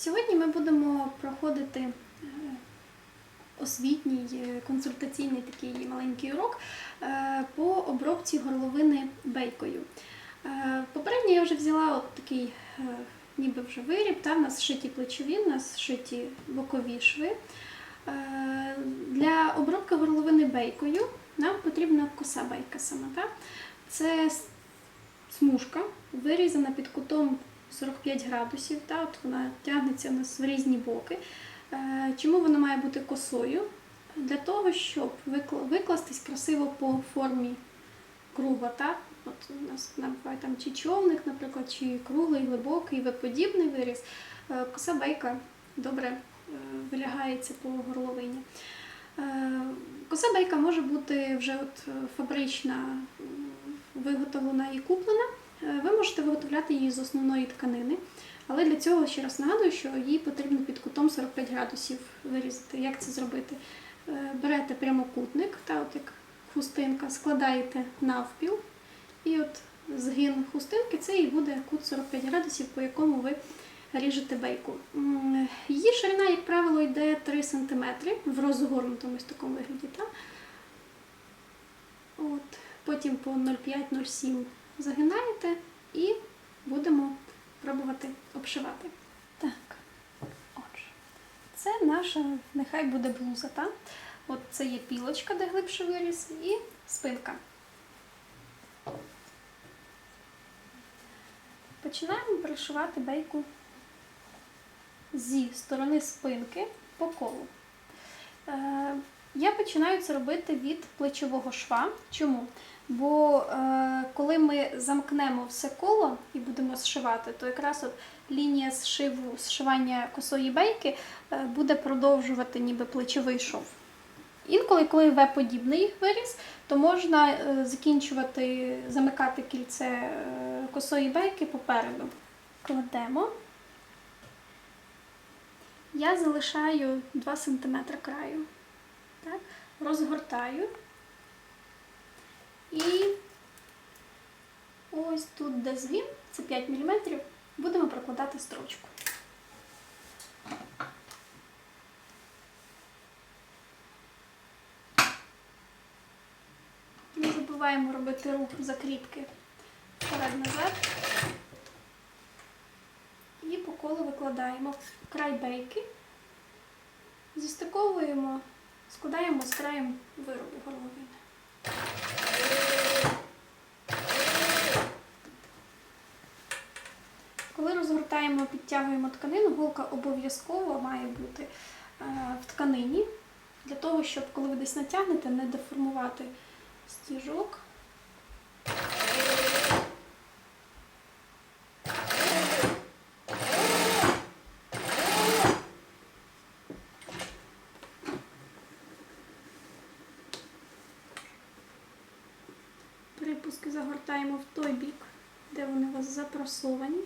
Сьогодні ми будемо проходити е, освітній е, консультаційний такий маленький урок е, по обробці горловини бейкою. Попередньо я вже взяла от такий ніби вже виріб, та, в нас шиті плечові, в нас шиті бокові шви. Для обробки горловини бейкою нам потрібна коса бейка саме. Та? Це смужка, вирізана під кутом 45 градусів. Та? От вона тягнеться у нас в різні боки. Е, Чому вона має бути косою? Для того, щоб викластись красиво по формі круга. Та? От у нас буває там чи човник, наприклад, чи круглий, глибокий, виподібний виріз. Е, Коса бейка добре е, вилягається по горловині. Коса бейка може бути вже от фабрична, виготовлена і куплена. Е, Ви можете виготовляти її з основної тканини, але для цього ще раз нагадую, що її потрібно під кутом 45 градусів вирізати. Як це зробити? Е, Берете прямокутник, та от як хустинка, складаєте навпіл, і от згин хустинки це і буде кут 45 градусів, по якому ви ріжете бейку. Її ширина, як правило, йде 3 см в розгорнутому ось такому вигляді. Та? От. Потім по 0,5-0,7 загинаєте і будемо пробувати обшивати. Так, отже, це наша, нехай буде блуза. Та? От це є пілочка, де глибше виріс, і спинка. Починаємо пришивати бейку зі сторони спинки по колу. Я починаю це робити від плечового шва. Чому? Бо е, коли ми замкнемо все коло і будемо зшивати, то якраз от лінія зшиву, зшивання косої бейки е, буде продовжувати ніби плечовий шов. Інколи, коли В-подібний виріс, то можна е, закінчувати, замикати кільце е, косої бейки попереду. Кладемо. Я залишаю 2 см краю. Так? Розгортаю. І ось тут, де згін, це 5 мм, будемо прокладати строчку. Не забуваємо робити рух закріпки вперед-назад. І по колу викладаємо край бейки, зістиковуємо, складаємо з краєм виробу горловини. Коли розгортаємо, підтягуємо тканину, голка обов'язково має бути е, в тканині, для того, щоб коли ви десь натягнете, не деформувати стіжок. Загортаємо в той бік, де вони у вас запрасовані.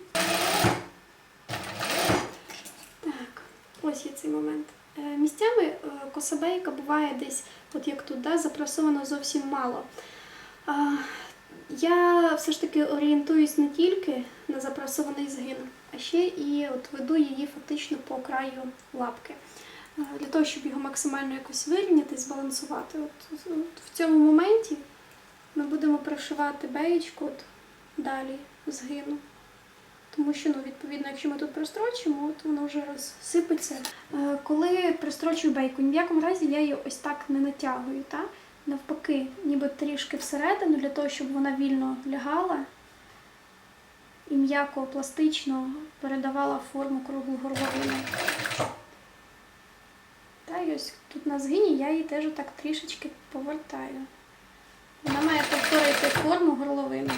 Так, ось є цей момент. Е, Місцями е, косабейка буває десь, от як тут, да, запрасовано зовсім мало. Я все ж таки орієнтуюсь не тільки на запрасований згин, а ще і от веду її фактично по краю лапки. Е, Для того, щоб його максимально якось вирівняти, збалансувати. От в цьому моменті ми будемо пришивати беєчку далі згину. Тому що, ну, відповідно, якщо ми тут прострочимо, от воно вже розсипеться. Е, Коли прострочую бейку, ні в якому разі я її ось так не натягую. Та? Навпаки, ніби трішки всередину, для того, щоб вона вільно лягала і м'яко пластично передавала форму кругу горловини. Та і ось тут на згині я її теж так трішечки повертаю. Вона має повторити форму горловини.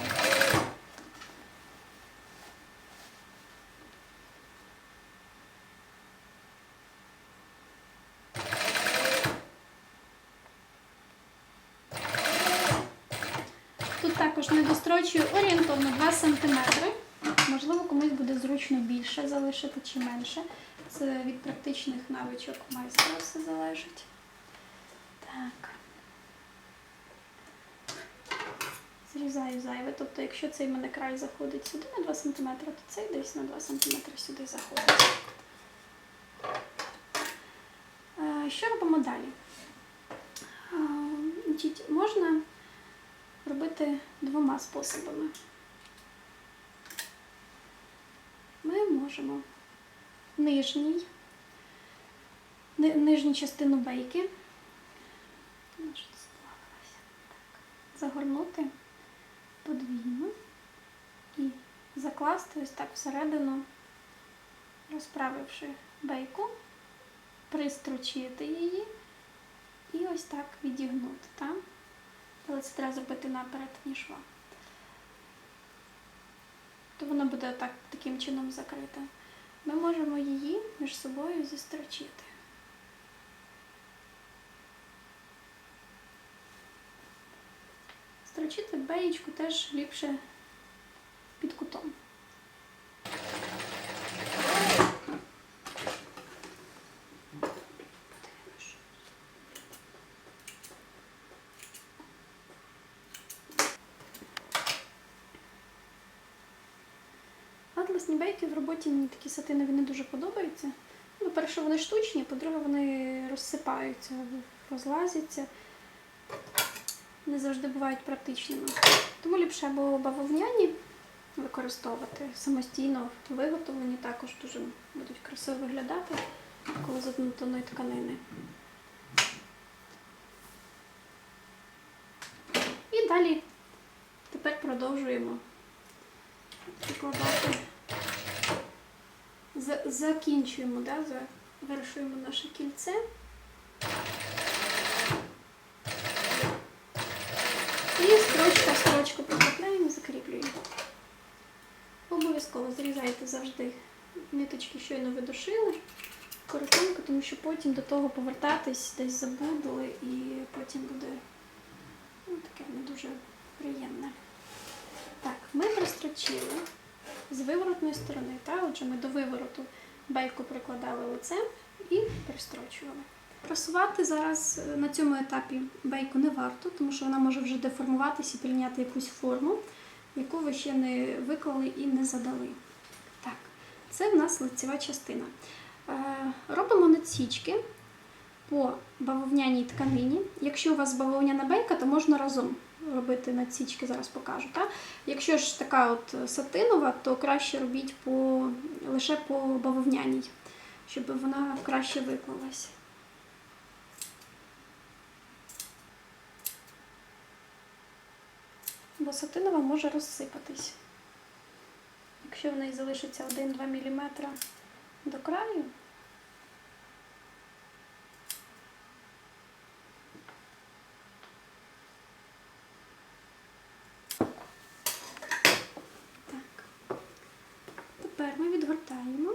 Тут також не дострочую орієнтовно 2 см. Можливо, комусь буде зручно більше залишити чи менше. Це від практичних навичок майстра все залежить. Так. Зрізаю зайве. Тобто, якщо цей мене край заходить сюди на 2 см, то цей десь на 2 см сюди заходить. Що робимо далі? Можна робити двома способами. Ми можемо нижній, нижню частину бейки загорнути подвійно і закласти ось так всередину, розправивши бейку, пристрочити її і ось так відігнути. Так? Але це треба зробити на перетині шва. То воно буде так, таким чином закрите. Ми можемо її між собою зістрочити. Беєчку теж ліпше під кутом. Атласні бейки в роботі мені такі сатинові не дуже подобаються. Ну, По-перше, вони штучні, по-друге, вони розсипаються, розлазяться. Не завжди бувають практичними. Тому ліпше або бавовняні використовувати самостійно виготовлені, також дуже будуть красиво виглядати, коли з тканини. І далі тепер продовжуємо прикладати. Закінчуємо, да, завершуємо наше кільце. І строчка в строчку прикріпляємо і закріплюємо. Зрізайте завжди ниточки, щойно ви дошили коротенько, тому що потім до того повертатись десь забудли і потім буде ну, таке не дуже приємне. Так, ми прострочили з виворотної сторони. Та? Отже, ми до вивороту бейку прикладали лицем і пристрочували. Просувати зараз е, на цьому етапі бейку не варто, тому що вона може вже деформуватися і прийняти якусь форму, яку ви ще не виклали і не задали. Це в нас лицева частина. Е, робимо надсічки по бавовняній тканині. Якщо у вас бавовняна бейка, то можна разом робити надсічки, зараз покажу. Так? Якщо ж така от сатинова, то краще робіть по, лише по бавовняній, щоб вона краще виклалась. Бо сатинова може розсипатись. Якщо в неї залишиться 1-2 мм до краю, Так. Тепер ми відгортаємо.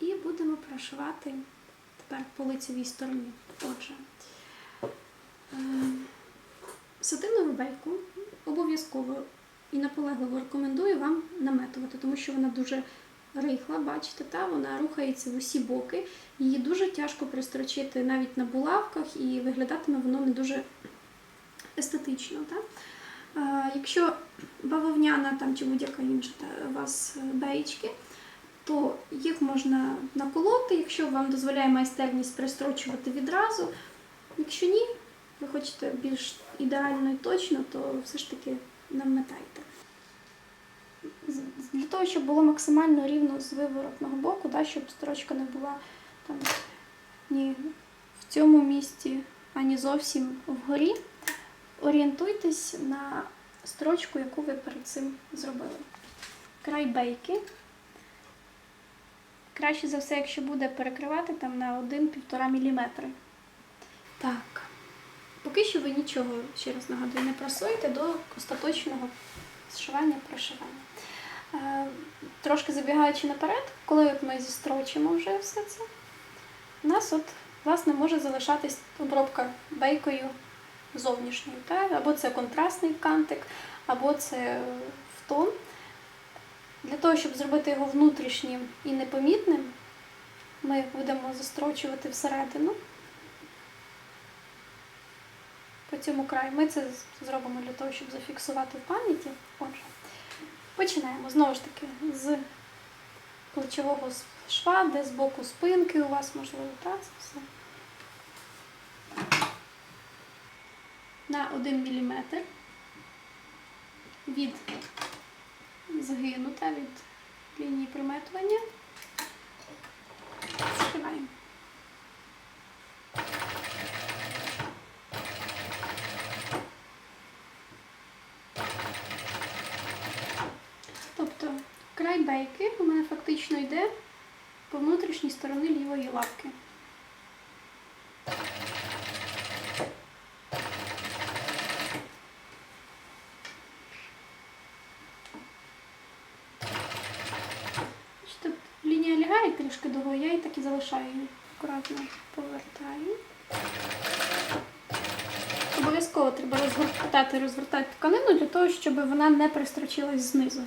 І будемо прошивати тепер по лицевій стороні. Отже, е, сатинову бейку обов'язково і наполегливо рекомендую вам наметувати, тому що вона дуже рихла, бачите, та вона рухається в усі боки. Її дуже тяжко пристрочити навіть на булавках, і виглядатиме воно не дуже естетично. Та? Якщо бавовняна там, чи будь-яка інша у вас е, беєчки, то їх можна наколоти, якщо вам дозволяє майстерність пристрочувати відразу. Якщо ні, ви хочете більш ідеально і точно, то все ж таки наметайте. Для того, щоб було максимально рівно з виворотного боку, да, щоб строчка не була там ні в цьому місці, ані зовсім вгорі, орієнтуйтесь на строчку, яку ви перед цим зробили. Край бейки. Краще за все, якщо буде перекривати там на 1-1,5 мм. Так. Поки що ви нічого, ще раз нагадую, не просуєте до остаточного зшивання прошивання. Е, трошки забігаючи наперед, коли от ми зістрочимо вже все це, у нас от, власне, може залишатись обробка бейкою зовнішньою. Так? Або це контрастний кантик, або це в тон. Для того, щоб зробити його внутрішнім і непомітним, ми будемо застрочувати всередину по цьому краю. Ми це зробимо для того, щоб зафіксувати в пам'яті. Отже, починаємо знову ж таки з плечового шва, де з боку спинки у вас можливо, так, це все. На 1 мм від згину та від лінії приметування. Зшиваємо. Тобто край бейки у мене фактично йде по внутрішній стороні лівої лапки. Тут лінія лягає трішки довго, я її так і залишаю її. Акуратно повертаю. Обов'язково треба розгортати, розвертати тканину для того, щоб вона не пристрочилась знизу.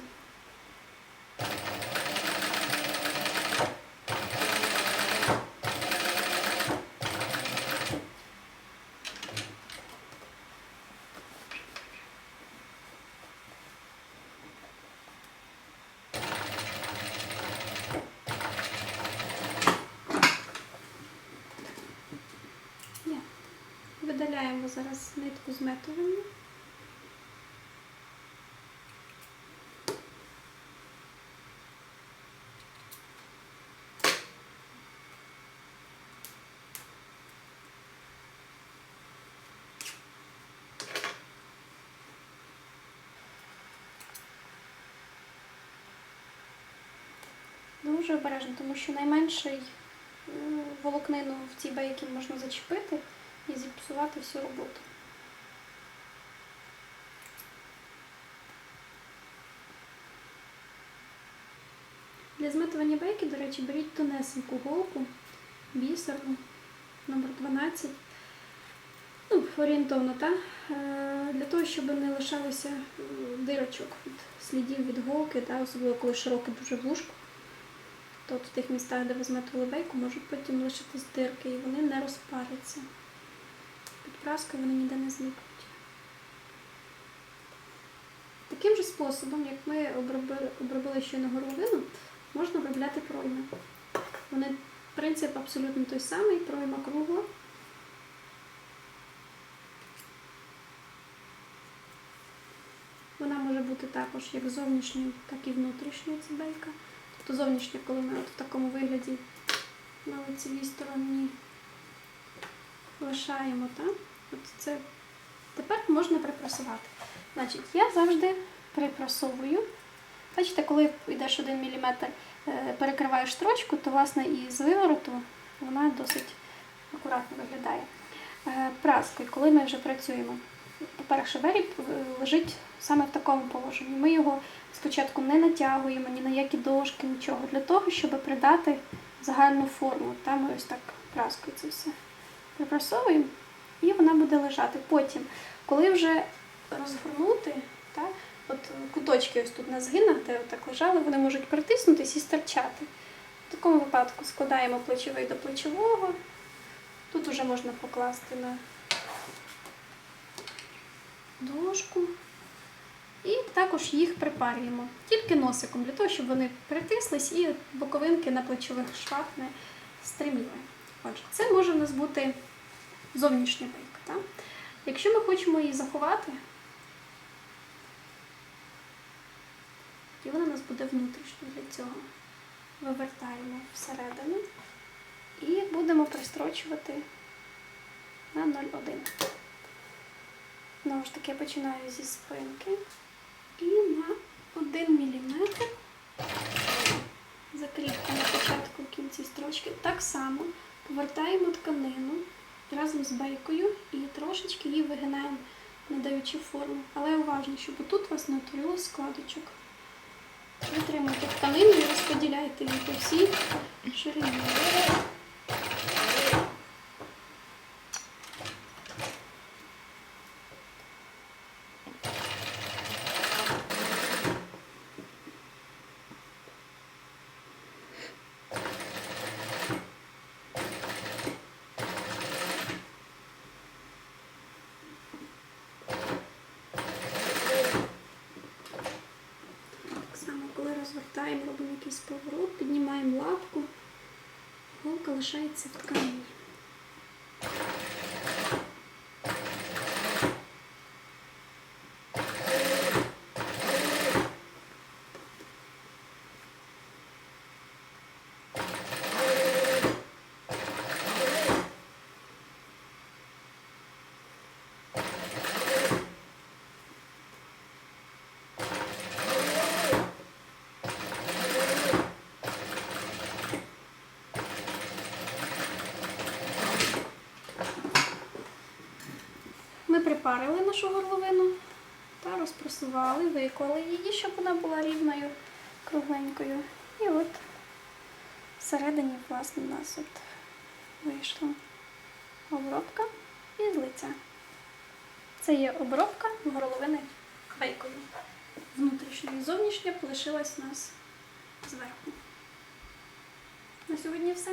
Є. Видаляємо зараз нитку з метовими. Дуже обережно, тому що найменший волокнину в цій бейкі можна зачепити і зіпсувати всю роботу. Для зметування бейки, до речі, беріть тонесеньку голку, бісерну, номер 12. Ну, орієнтовно, та? Е, Для того, щоб не лишалося дирочок від слідів від голки, та? особливо коли широке дуже вушко. То в тих містах, де ви зметували бейку, можуть потім лишитись дирки і вони не розпаряться. Під вони ніде не зникнуть. Таким же способом, як ми обробили, обробили щойно горловину, можна обробляти пройми. Вони, принцип абсолютно той самий, пройма кругла. Вона може бути також як зовнішньою, так і внутрішньою цибелька. Тобто зовнішня, коли ми от в такому вигляді на лицевій стороні лишаємо, так? От це тепер можна припрасувати. Значить, я завжди припрасовую. Бачите, коли йдеш 1 мм, перекриваєш строчку, то власне і з вивороту вона досить акуратно виглядає. Е, Праскою, коли ми вже працюємо, по-перше, виріб е, лежить саме в такому положенні. Ми його спочатку не натягуємо ні на які дошки, нічого, для того, щоб придати загальну форму. Там ось так праскою це все припрасовуємо, і вона буде лежати. Потім, коли вже розгорнути, так, от куточки ось тут на згинах, де так лежали, вони можуть притиснутись і стирчати. В такому випадку складаємо плечовий до плечового. Тут вже можна покласти на дошку. І також їх припарюємо тільки носиком, для того, щоб вони притислись і боковинки на плечових швах не стриміли. Отже, це може в нас бути зовнішня бейка. Так? Якщо ми хочемо її заховати, і вона у нас буде внутрішня для цього. Вивертаємо всередину і будемо пристрочувати на 0,1. Знову ж таки, я починаю зі спинки і на 1 мм закріпку на початку в кінці строчки. Так само повертаємо тканину разом з бейкою і трошечки її вигинаємо, надаючи форму. Але уважно, щоб тут у вас не утворило складочок. Витримуйте тканину і розподіляйте її по всій ширині. Повертаємо, робимо якийсь поворот, піднімаємо лапку, голка лишається в тканині. Ми припарили нашу горловину та розпресували, виклали її, щоб вона була рівною, кругленькою. І от всередині, власне, у нас от вийшла обробка із лиця. Це є обробка горловини бейкою. Внутрішня і зовнішня лишилась у нас зверху. На сьогодні все.